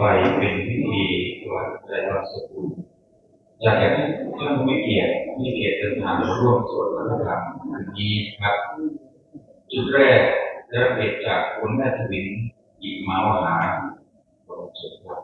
ไปเป็นพิธีถวายใจวันสกุลอยากให้ท่านผู้มีเกียรติมีเกียรติเดินทางร่วมสวดพระธรรมคืนนี้ครับ จุดแรกได้รับเกียรติจากคุณแม่ทวินอิมาวหาบรมสุขครับ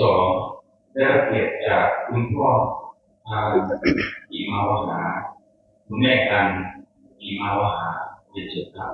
สองได้รับเกียรติจากคุณพ่อทาอิมาวหาคุณแม่กันอิมาวหาเรียนเชิญครับ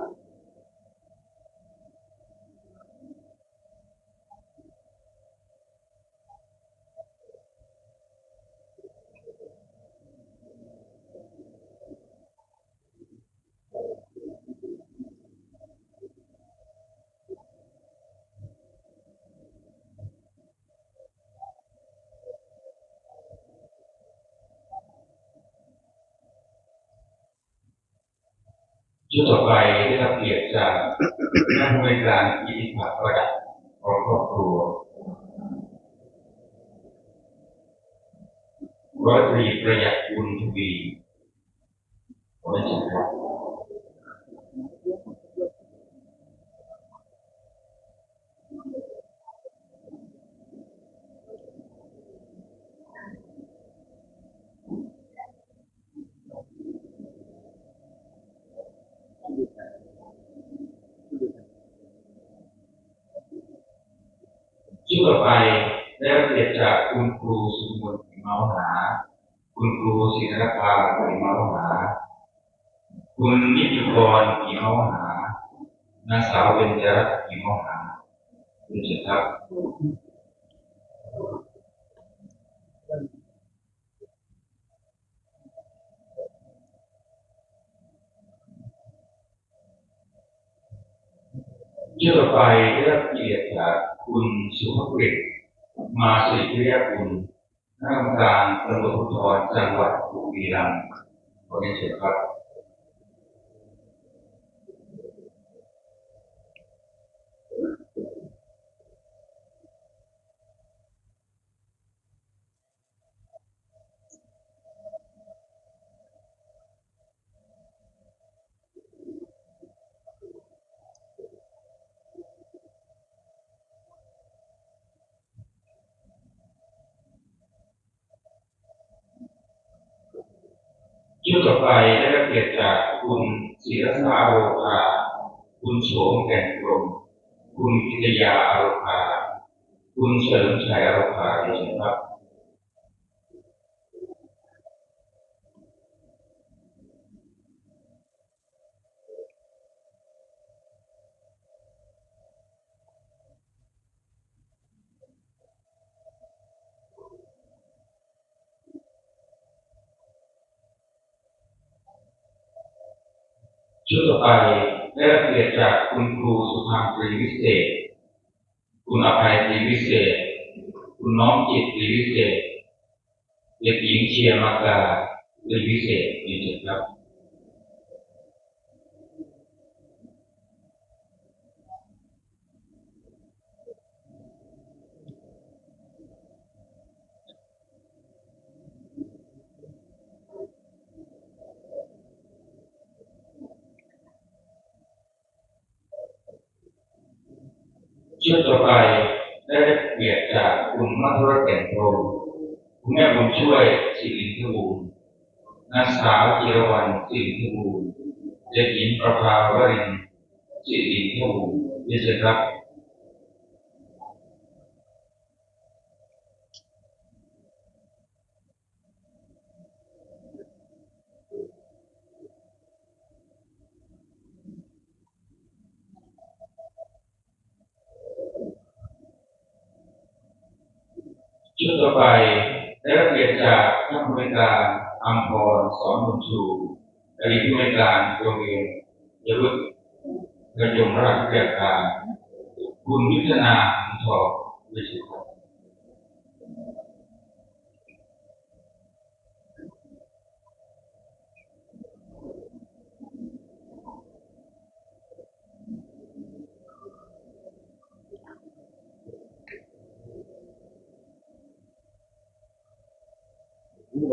ชุดต่อไปได้รับเกียรติจากท่านผู้บริการอิทธิพัฒน์ประดับของครอบครัวร้อยตรีประหยัดบุญทวีขอเรียนเชิญครับ ไปได้รับเกียรติจากคุณครูสุมนต์เมาหา คุณครูศิลปาอิมาหา คุณนิติกรอิมาหานางสาวเบญจรัตน์อิมาหาคุณเชิญครับชุดต่อไปได้รับเกียรติจาก คุณสุภกฤษมาสิริยคุณนักกรรมการตำรวจภูธรจังหวัดบุรีรัมย์ขอเรียนเชิญครับ ชุดต่อไปได้รับเกียรติจากคุณศิรสาโรคาคุณโสมแก่นกรมคุณพิทยาอาโรคาคุณเฉลิมชัยอาโรคาเรียนะครับ ชุดต่อไปได้รับเกียรติจากคุณครูสุภาพรีวิเศษ คุณอภัยรีวิเศษ คุณน้องจิตรีวิเศษ เด็กหญิงเชียร์มากาเรีวิเศษเรียนเชิญครับ ชื่อต่อไปได้เกียรติจากคุณมัทรแก่นโทมคุณแม่บุญช่วยสิรินทบูรณนางสาวจิรวรรณสิรินทบูรณเด็กหญิงประภาวรินสิรินทบูรณ์เรียนเชิญครับ ชุดต่อไปได้รับเกียรติจากท่านผู้บริการอัมพรสอนบุญชูอดีตผู้บริการโรงเรียนยวุฒิกระยมราชเกียรติการคุณวิทนาหงทองวิชิต ชื่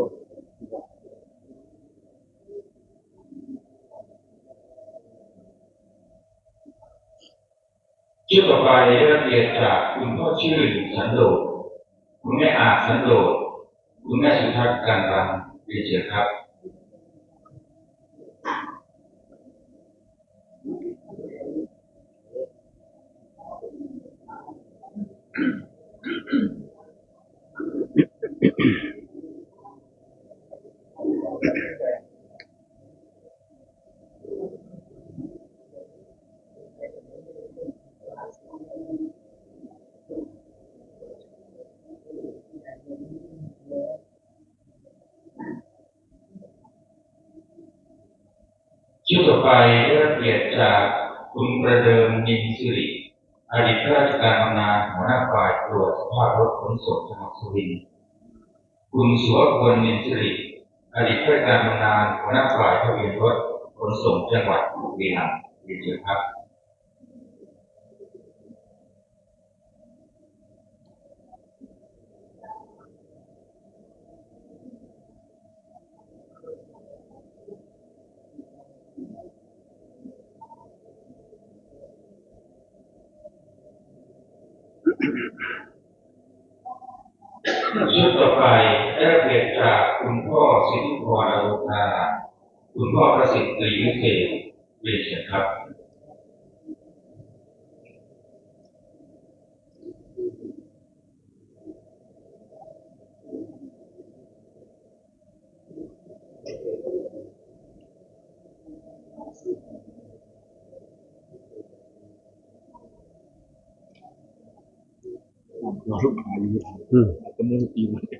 อต่อไปได้รับเกียรติจากคุณพ่อชื่นสันโดษคุณแม่อาสันโดษคุณแม่สุทัศน์การรันเรียนเชิญครับชื่อต่อ ไปได้รับเกียรติจากคุณประเดิมนินสิริอดีตข้าราชการบำนาญหัวหน้าฝ่ายตรวจสภาพรถขนส่งจังหวัดสุรินทร์คุณสุวพลนินสิริอดีตข้าราชการบำนาญหัวหน้าฝ่ายทะเบียนรถขนส่งจังหวัดบุรีรัมย์เรียนเชิญครับ ชุดต่อไปได้รับเกียรติจากคุณพ่อสิทธิพรอรุณาคุณพ่อประสิทธิ์ตรีมุเทศเรียนเชิญครับ ลูกขายอยู่อืมอาจจะไม่ได้ตีมันค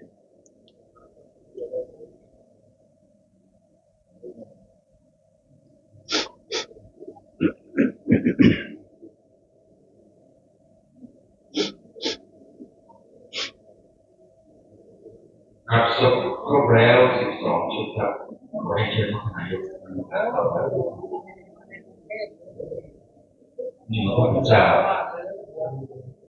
รับศพครบแล้ว12ชุดครับขอให้เชิญท่านนายกหนึ่งพระเจ้า